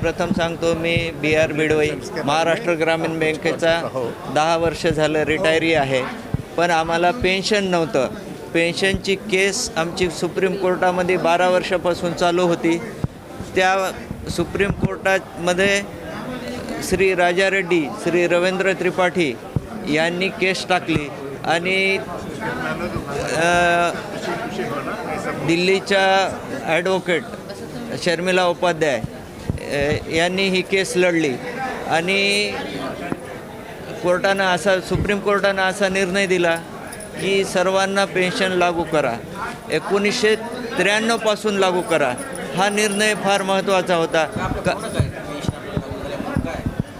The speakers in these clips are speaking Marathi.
प्रथम सांगतो मी बी आर बिडवई महाराष्ट्र ग्रामीण बँकेचा दहा वर्ष झालं रिटायरी आहे. पण आम्हाला पेन्शन नव्हतं. पेन्शनची केस आमची सुप्रीम कोर्टामध्ये बारा वर्षापासून चालू होती. त्या सुप्रीम कोर्टामध्ये श्री राजा रेड्डी श्री रवींद्र त्रिपाठी यांनी केस टाकली आणि दिल्लीच्या ॲडव्होकेट शर्मिला उपाध्याय यांनी ही केस लढली. आणि कोर्टानं असा सुप्रीम कोर्टानं असा निर्णय दिला की सर्वांना पेन्शन लागू करा. एकोणीसशे त्र्याण्णवपासून लागू करा. हा निर्णय फार महत्त्वाचा होता. का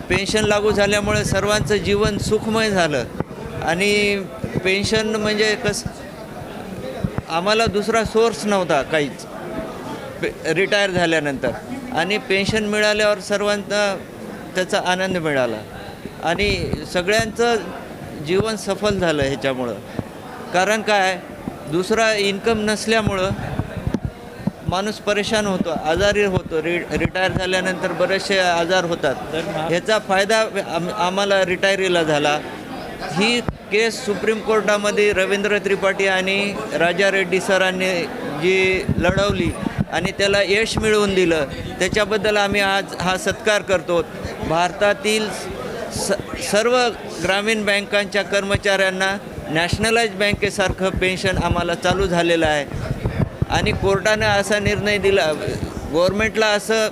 पेन्शन लागू झाल्यामुळे सर्वांचं जीवन सुखमय झालं. आणि पेन्शन म्हणजे कसं आम्हाला दुसरा सोर्स नव्हता काहीच. रिटायर झाल्यानंतर. आणि पेन्शन मिळाल्यावर सर्वांना त्याचा आनंद मिळाला. आणि सगळ्यांचं जीवन सफल झालं ह्याच्यामुळं. कारण काय? दुसरा इन्कम नसल्यामुळं माणूस परेशान होतो आजारी होतो. रि रिटायर झाल्यानंतर बरेचसे आजार होतात. ह्याचा फायदा आम आम्हाला रिटायरीला झाला. ही केस सुप्रीम कोर्टामध्ये रवींद्र त्रिपाठी आणि राजा रेड्डी सरांनी जी लढवली आणि त्याला यश मिळवून दिलं त्याच्याबद्दल आम्ही आज हा सत्कार करतो. भारतातील स सर्व ग्रामीण बँकांच्या कर्मचाऱ्यांना नॅशनलाइज बँकेसारखं पेन्शन आम्हाला चालू झालेलं आहे. आणि कोर्टानं असा निर्णय दिला गव्हर्मेंटला असं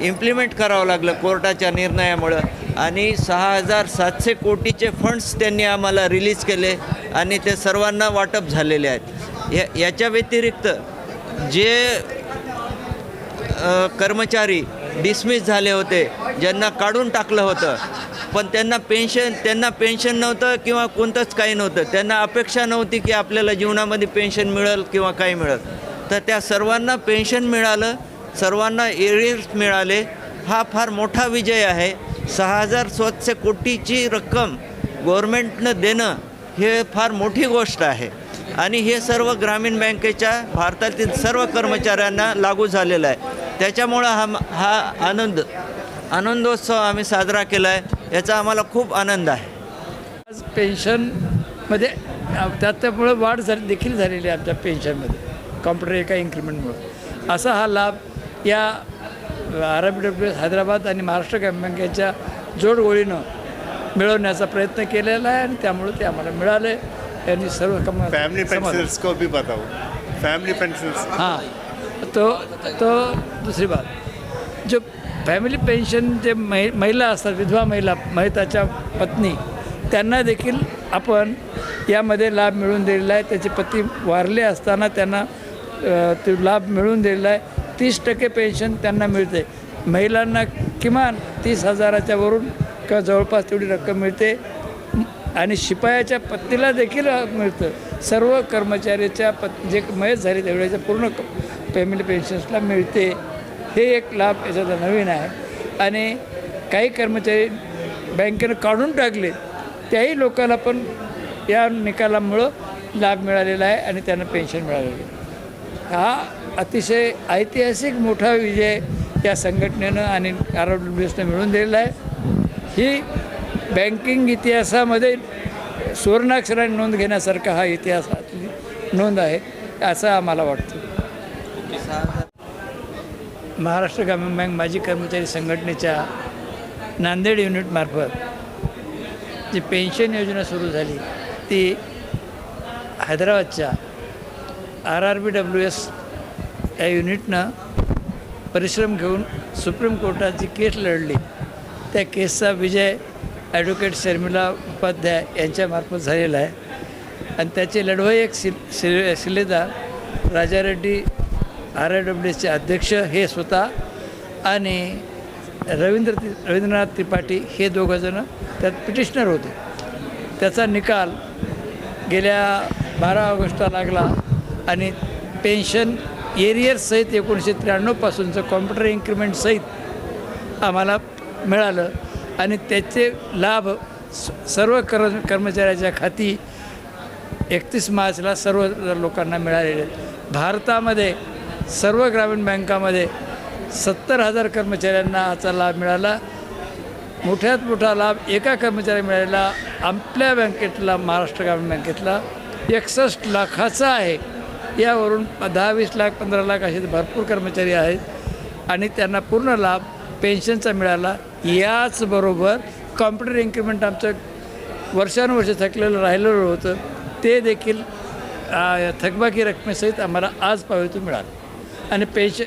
इम्प्लिमेंट करावं लागलं कोर्टाच्या निर्णयामुळं. आणि सहा हजार सातशे कोटीचे फंड्स त्यांनी आम्हाला रिलीज केले आणि ते सर्वांना वाटप झालेले आहेत. या याच्या व्यतिरिक्त जे कर्मचारी डिसमिस झाले होते ज्यांना काढून टाकलं होतं पण त्यांना पेन्शन त्यांना पेन्शन नव्हतं किंवा कोणतंच काही नव्हतं. त्यांना अपेक्षा नव्हती की आपल्याला जीवनामध्ये पेन्शन मिळेल किंवा काही मिळेल. तर त्या सर्वांना पेन्शन मिळालं सर्वांना एरियर्स मिळाले. हा फार मोठा विजय आहे. सहा हजार सातशे कोटीची रक्कम गव्हर्मेंटनं देणं हे फार मोठी गोष्ट आहे. आणि हे सर्व ग्रामीण बँकेच्या भारतातील सर्व कर्मचाऱ्यांना लागू झालेलं आहे. त्याच्यामुळं हा हा आनंद आनंदोत्सव आम्ही साजरा केला आहे याचा आम्हाला खूप आनंद आहे. आज पेन्शनमध्ये त्यात त्यामुळं वाढ झाली देखील झालेली आहे आमच्या पेन्शनमध्ये कॉम्प्युटर एका इन्क्रीमेंटमुळं. असा हा लाभ या R B W S Hyderabad आणि महाराष्ट्र ग्रामीण बँकेच्या जोडगोळीनं मिळवण्याचा प्रयत्न केलेला आहे आणि त्यामुळं ते आम्हाला मिळालं आहे यांनी सर्व कम फैमिली पेंशनर्स को भी बताओ। फैमिली पेंशनर्स हाँ तो तो दूसरी बात। जो फॅमिली पेन्शन जे मै महिला असतात विधवा महिला महिताच्या पत्नी त्यांना देखील आपण यामध्ये लाभ मिळवून दिलेला आहे. त्याचे पती वारले असताना त्यांना ते लाभ मिळवून दिलेला आहे. तीस टक्के पेन्शन त्यांना मिळते. महिलांना किमान तीस हजाराच्या वरून किंवा जवळपास तेवढी रक्कम मिळते. आणि शिपायाच्या पत्नीला देखील मिळतं. सर्व कर्मचाऱ्याच्या पत् जे मयत झाले तेवढ्याच्या पूर्ण फॅमिली पेन्शन्सला मिळते. हे एक लाभ याच्यातला नवीन आहे. आणि काही कर्मचारी बँकेनं काढून टाकले त्याही लोकांना पण या निकालामुळं लाभ मिळालेला आहे आणि त्यांना पेन्शन मिळालेलं आहे. हा अतिशय ऐतिहासिक मोठा विजय या संघटनेनं आणि आर डब्ल्यू एसनं दिलेला आहे. ही बँकिंग इतिहासामध्ये सुवर्णाक्षराने नोंद घेण्यासारखा हा इतिहासातली नोंद आहे असं आम्हाला वाटतं. महाराष्ट्र ग्रामीण बँक माजी कर्मचारी संघटनेच्या नांदेड युनिटमार्फत जी पेन्शन योजना सुरू झाली ती हैदराबादच्या R R B W S या युनिटनं परिश्रम घेऊन सुप्रीम कोर्टाची केस लढली त्या केसचा विजय ॲडव्होकेट शर्मिला उपाध्याय यांच्यामार्फत झालेला आहे. आणि त्याचे लढवई एक सि सि शिलेदार राजारेड्डी आर आय डब्ल्यू एसचे अध्यक्ष हे स्वतः आणि रवींद्र रवींद्रनाथ त्रिपाठी हे दोघंजणं त्यात पिटिशनर होते. त्याचा निकाल गेल्या बारा ऑगस्टला लागला आणि पेन्शन एरियरसहित एकोणीसशे त्र्याण्णवपासूनचं कॉम्प्युटर इन्क्रीमेंटसहित आम्हाला मिळालं. आणि त्याचे लाभ सर्व कर कर्मचाऱ्याच्या खाती एकतीस मार्चला सर्व लोकांना मिळालेले भारतामध्ये सर्व ग्रामीण बँकामध्ये सत्तर हजार कर्मचाऱ्यांना याचा लाभ मिळाला. मोठ्यात मोठा लाभ एका कर्मचाऱ्या मिळालेला आपल्या बँकेतला महाराष्ट्र ग्रामीण बँकेतला. एकसष्ट लाखाचा आहे. यावरून दहा वीस लाख पंधरा लाख असे भरपूर कर्मचारी आहेत आणि त्यांना पूर्ण लाभ पेन्शनचा मिळाला. याचबरोबर कॉम्प्युटर इन्क्रिमेंट आमचं वर्षानुवर्ष थकलेलं राहिलेलं होतं. ते देखील थकबाकी रकमेसहित आम्हाला आज पावेतून मिळालं. आणि पेन्शन